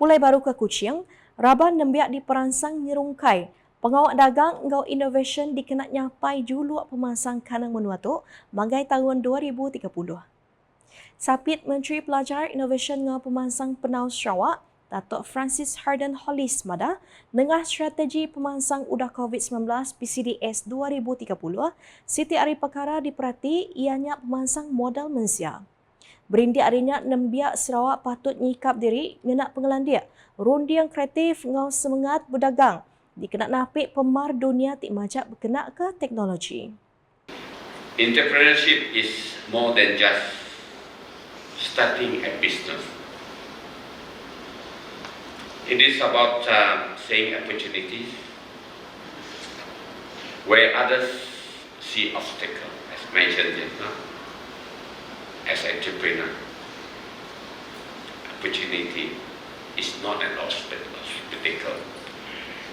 Pulai baru ke Kuching, Raban nembiak di peransang nyerungkai. Pengawak dagang ngau innovation dikena nyapai juluak pemansang kanang menua tu tahun 2030. Sapit Menteri Pelajar Innovation ngau pemansang penau Sarawak, Datuk Francis Harden Hollis Mada, dengan strategi pemansang udah COVID-19 PCDS 2030, Siti Ari Perkara diperhati ianya pemansang modal Malaysia. Berindik arinya nembiak Sarawak patut nyikap diri ngenak pengelandia. Rundi yang kreatif ngau semangat berdagang. Dikenak napik pemar dunia tik majak berkenak ke teknologi. Entrepreneurship is more than just starting a business. It is about um, seeing opportunities where others see obstacles, as mentioned just now. As entrepreneur. Opportunity is not an obstacle.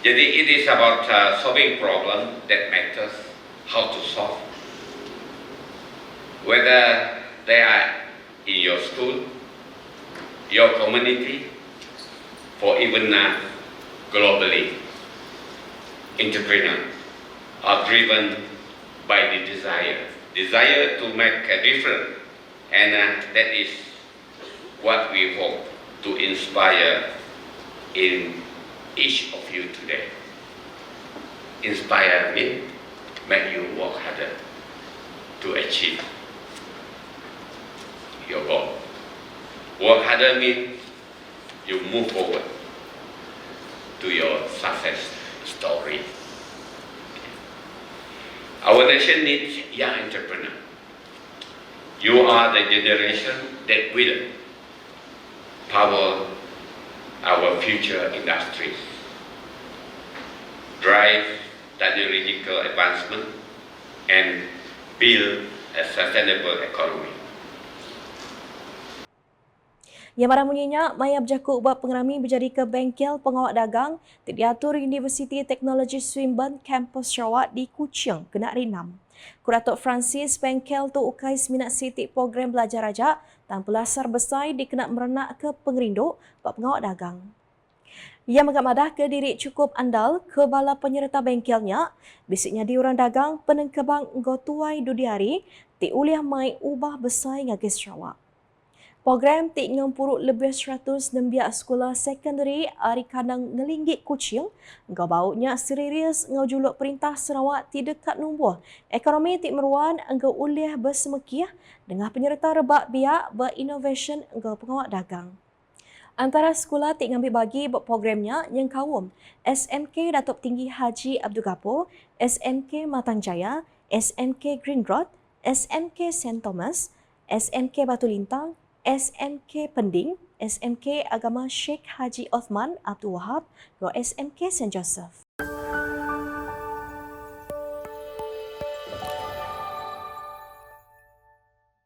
Jadi it is about uh, solving problem that matters, how to solve. Whether they are in your school, your community, or even uh, globally, entrepreneurs are driven by the desire, desire to make a difference and uh, that is what we hope to inspire in each of you today. Inspire me, make you work harder to achieve your goal. Work harder means you move forward to your success story. Our nation needs young entrepreneurs you are the generation that will power our future industries, drive technological advancement, and build a sustainable economy. Yang marah bunyinya, Maya berjaku buat pengerami berjadi ke bengkel pengawak dagang di diatur University Teknologi Swinburne Campus Sarawak di Kuching, kena rinam. Kuratok Francis Bengkel tu ukai seminat sitik program belajar raja dan pelasar besar dikena merenak ke pengerinduk buat pengawak dagang. Ia menggamadah ke diri cukup andal ke bala penyerta bengkelnya, bisiknya diorang dagang penengkebang gotuai dudiari, ti uliah mai ubah besar ngagis Sarawak. Program tik ngampuruk lebih 100 nembiak sekolah secondary ari kanang ngelinggit kucing, ngau bautnya serius ngau juluk perintah Sarawak ti dekat numbuh. Ekonomi tik meruan ngau uliah bersemekiah dengan penyerta rebak biak berinnovation ngau pengawak dagang. Antara sekolah tik ngambil bagi buat programnya yang kawum SMK Datuk Tinggi Haji Abdul Gapur, SMK Matang Jaya, SMK Green Road, SMK St. Thomas, SMK Batu Lintang, SMK Pending, SMK Agama Sheikh Haji Othman Abdul Wahab dan SMK St. Joseph.